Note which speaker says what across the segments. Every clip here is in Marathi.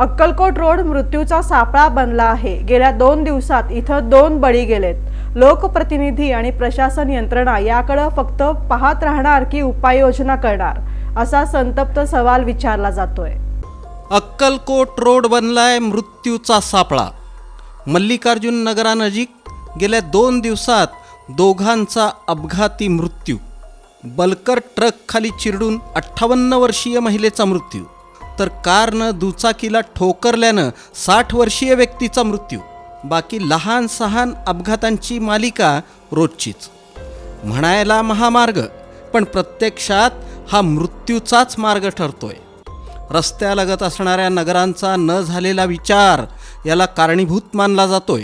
Speaker 1: अक्कलकोट रोड मृत्यूचा सापळा बनला आहे. गेल्या दोन दिवसात इथं दोन बळी गेलेत. लोकप्रतिनिधी आणि प्रशासन यंत्रणा याकडे फक्त पाहत राहणार की उपाययोजना करणार असा संतप्त सवाल विचारला जातोय.
Speaker 2: अक्कलकोट रोड बनलाय मृत्यूचा सापळा. मल्लिकार्जुन नगरानजीक गेल्या दोन दिवसात दोघांचा अपघाती मृत्यू. बलकर ट्रक खाली चिरडून अठ्ठावन्न वर्षीय महिलेचा मृत्यू. तर कारनं दुचाकीला ठोकरल्यानं साठ वर्षीय व्यक्तीचा मृत्यू. बाकी लहान सहान अपघातांची मालिका रोजचीच. म्हणायला महामार्ग पण प्रत्यक्षात हा मृत्यूचाच मार्ग ठरतोय. रस्त्यालगत असणाऱ्या नगरांचा न झालेला विचार याला कारणीभूत मानला जातोय.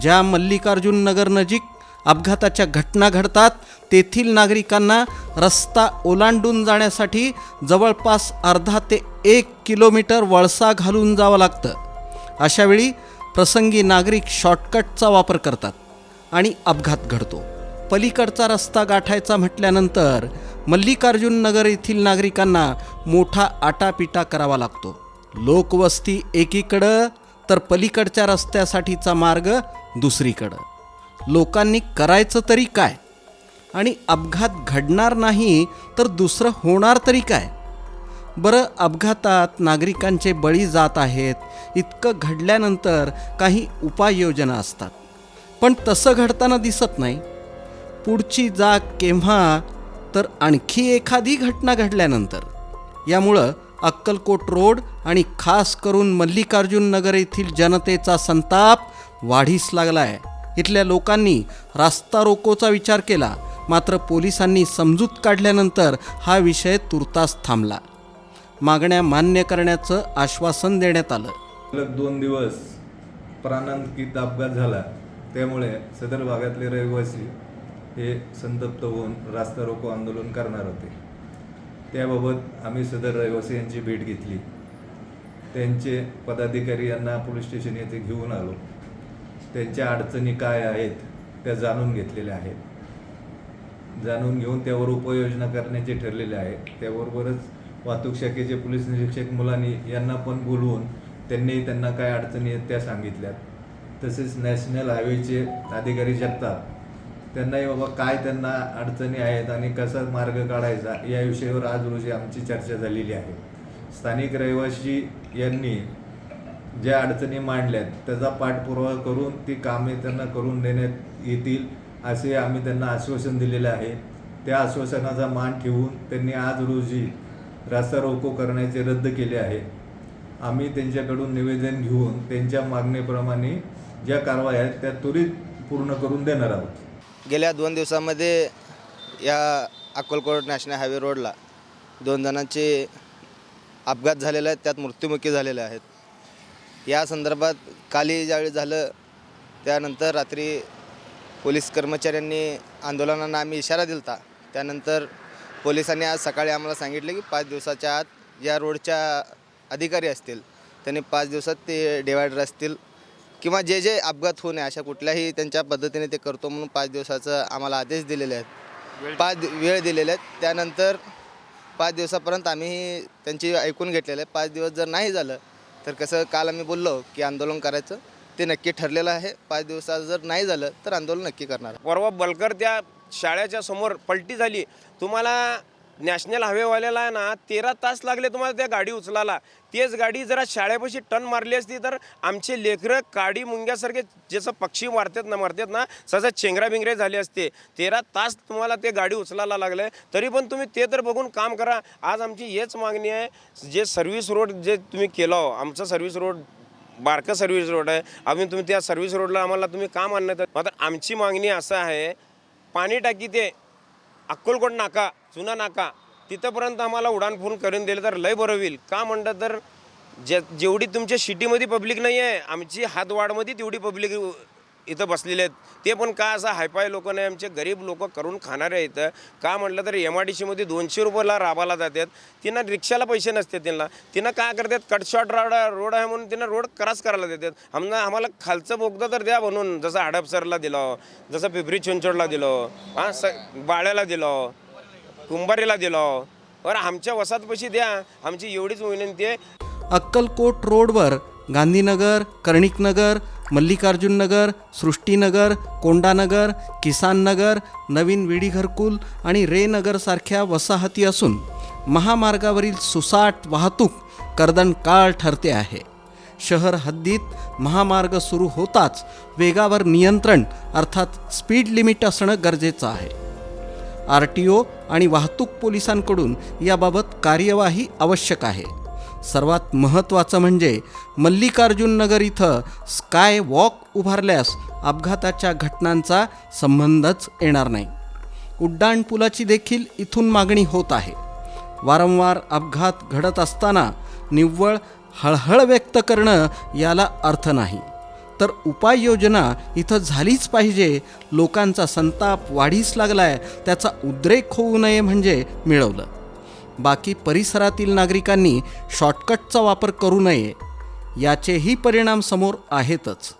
Speaker 2: ज्या मल्लिकार्जुन नगर नजीक अपघाताच्या घटना घडतात तेथील नागरिकांना रस्ता ओलांडून जाण्यासाठी जवळपास अर्धा ते एक किलोमीटर वळसा घालून जावं लागतं. अशावेळी प्रसंगी नागरिक शॉर्टकटचा वापर करतात आणि अपघात घडतो. पलीकडचा रस्ता गाठायचा म्हटल्यानंतर मल्लिकार्जुन नगर येथील नागरिकांना मोठा आटापिटा करावा लागतो. लोकवस्ती एकीकडं तर पलीकडच्या रस्त्यासाठीचा मार्ग दुसरीकडं. लोकांनी करायचं तरी काय? आणि अपघात घडणार नाही तर दुसरं होणार तरी काय? बरं अपघातात नागरिकांचे बळी जात आहेत इतकं घडल्यानंतर काही उपाययोजना असतात. पण तसं घडताना दिसत नाही. पुढची जाग केव्हा तर आणखी एखादी घटना घडल्यानंतर. यामुळं अक्कलकोट रोड आणि खास करून मल्लिकार्जुन नगर येथील जनतेचा संताप वाढीस लागला आहे इथल्या लोकांनी रास्ता रोकोचा विचार केला. मात्र पोलिसांनी समजूत काढल्यानंतर हा विषय तुर्तास थांबला. मागण्या मान्य करण्याचं आश्वासन देण्यात आलं.
Speaker 3: सलग दोन दिवस प्राणांकित अपघात झाला. त्यामुळे सदर भागातले रहिवासी हे संतप्त होऊन रास्ता रोको आंदोलन करणार होते. त्याबाबत आम्ही सदर रहिवासी यांची भेट घेतली. त्यांचे पदाधिकारी यांना पोलीस स्टेशन येथे घेऊन आलो. त्यांच्या अडचणी काय आहेत त्या जाणून घेतलेल्या आहेत. जाणून घेऊन त्यावर उपाययोजना करण्याचे ठरलेले आहे. त्याबरोबरच वाहतूक शाखेचे पोलीस निरीक्षक मुलांनी यांना पण बोलवून त्यांनी त्यांना काय अडचणी आहेत त्या सांगितल्यात. तसेच नॅशनल हायवेचे अधिकारी जगताप त्यांनाही बाबा काय त्यांना अडचणी आहेत आणि कसा मार्ग काढायचा या विषयावर आज रोजी आमची चर्चा झालेली आहे. स्थानिक रहिवासी यांनी ज्या अडचणी मांडल्यात त्याचा पाठपुरावा करून ती कामे त्यांना करून देण्यात येतील असे आम्ही त्यांना आश्वासन दिलेले आहे. त्या आश्वासनाचा मान ठेवून त्यांनी आज रोजी रास्ता रोको करण्याचे रद्द केले आहे. आम्ही त्यांच्याकडून निवेदन घेऊन त्यांच्या मागणीप्रमाणे ज्या कारवाई आहेत त्या त्वरित पूर्ण करून देणार आहोत.
Speaker 4: गेल्या दोन दिवसामध्ये या अक्कलकोट नॅशनल हायवे रोडला दोन जणांचे अपघात झालेले आहेत त्यात मृत्युमुखी झालेले आहेत. या संदर्भात काली ज्यावेळी झालं त्यानंतर रात्री पोलीस कर्मचाऱ्यांनी आंदोलनांना आम्ही इशारा दिला त्यानंतर पोलिसांनी आज सकाळी आम्हाला सांगितलं की पाच दिवसाच्या आत या रोडच्या अधिकारी असतील त्यांनी पाच दिवसात ते डिवायडर असतील किंवा जे जे अपघात होऊ नये अशा कुठल्याही त्यांच्या पद्धतीने ते करतो म्हणून पाच दिवसाचं आम्हाला आदेश दिलेले आहेत. पाच वेळ दिलेले आहेत. त्यानंतर पाच दिवसापर्यंत आम्ही त्यांची ऐकून घेतलेलं आहे पाच दिवस जर नाही झालं तर कसं काल आम्ही बोललो की आंदोलन करायचं. ते नक्की ठरलेलं आहे. पाच दिवसात जर नाही झालं तर आंदोलन नक्की करणार.
Speaker 5: परवा बलकर त्या शाळेच्या समोर पलटी झाली. तुम्हाला नॅशनल हायवेवाल्याला आहे ना तेरा तास लागले तुम्हाला त्या गाडी उचलायला. तेच गाडी जरा शाळेपाशी टन मारली असती तर आमचे लेकरं काडी मुंग्यासारखे जसं पक्षी मारतात ना मारतात ना सहसा चेंगरा बिंगरे झाले असते. तेरा तास तुम्हाला ते गाडी उचलायला लागले. तरी पण तुम्ही ते तर बघून काम करा. आज आमची हेच मागणी आहे. जे सर्व्हिस रोड जे तुम्ही केलं आमचं सर्व्हिस रोड बारकं सर्व्हिस रोड आहे. आम्ही तुम्ही त्या सर्व्हिस रोडला आम्हाला तुम्ही का आणण्यात मात्र आमची मागणी असं आहे पाणी टाकी ते अक्कलकोट नाका जुना नाका तिथंपर्यंत आम्हाला उडाणपूल करून दिलं तर लय बरं होईल. का म्हणलं तर जे जेवढी तुमच्या सिटीमध्ये पब्लिक नाही आहे आमची हातवाडमध्ये तेवढी पब्लिक इथं बसलेले आहेत. ते पण का असं हायफाय लोक नाही आमचे गरीब लोक करून खाणारे आहेत? का म्हटलं तर एम आय डी सीमध्ये दोनशे रुपयाला राबाला जातात. त्यांना रिक्षाला पैसे नसतात त्यांना. तिनं काय करतात? कटशॉट रोड रोड आहे म्हणून त्यांना रोड क्रॉस करायला देतात. आमना आम्हाला खालचं बोगदा तर द्या म्हणून जसं हडपसरला दिलं जसं पिंपरी चिंचोडला दिलं हां स बाळ्याला दिलं कुंभारीला दिलं. बरं आमच्या वसात पैसे द्या. आमची एवढीच विनंती आहे.
Speaker 2: अक्कलकोट रोडवर गांधीनगर कर्णिकनगर मल्लिकार्जुननगर सृष्टीनगर कोंडानगर किसाननगर नवीन विडी घरकुल आणि रेनगरसारख्या वसाहती असून महामार्गावरील सुसाट वाहतूक कर्दनकाळ ठरते आहे. शहर हद्दीत महामार्ग सुरू होताच वेगावर नियंत्रण अर्थात स्पीड लिमिट असणं गरजेचं आहे. आर टी ओ आणि वाहतूक पोलिसांकडून याबाबत कार्यवाही आवश्यक आहे. सर्वात महत्त्वाचं म्हणजे मल्लिकार्जुन नगर इथं स्काय वॉक उभारल्यास अपघाताच्या घटनांचा संबंधच येणार नाही. उड्डाणपुलाची देखील इथून मागणी होत आहे. वारंवार अपघात घडत असताना निव्वळ हळहळ व्यक्त करणं याला अर्थ नाही. तर उपाययोजना इथं झालीच पाहिजे. लोकांचा संताप वाढीस लागलाय. त्याचा उद्रेक होऊ नये म्हणजे मिळवलं. बाकी परिसरातील नागरिकांनी शॉर्टकटचा वापर करू नये. याचेही परिणाम समोर आहेतच.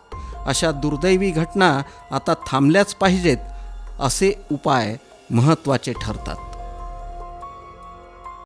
Speaker 2: अशा दुर्दैवी घटना आता थांबल्याच पाहिजेत असे उपाय महत्त्वाचे ठरतात.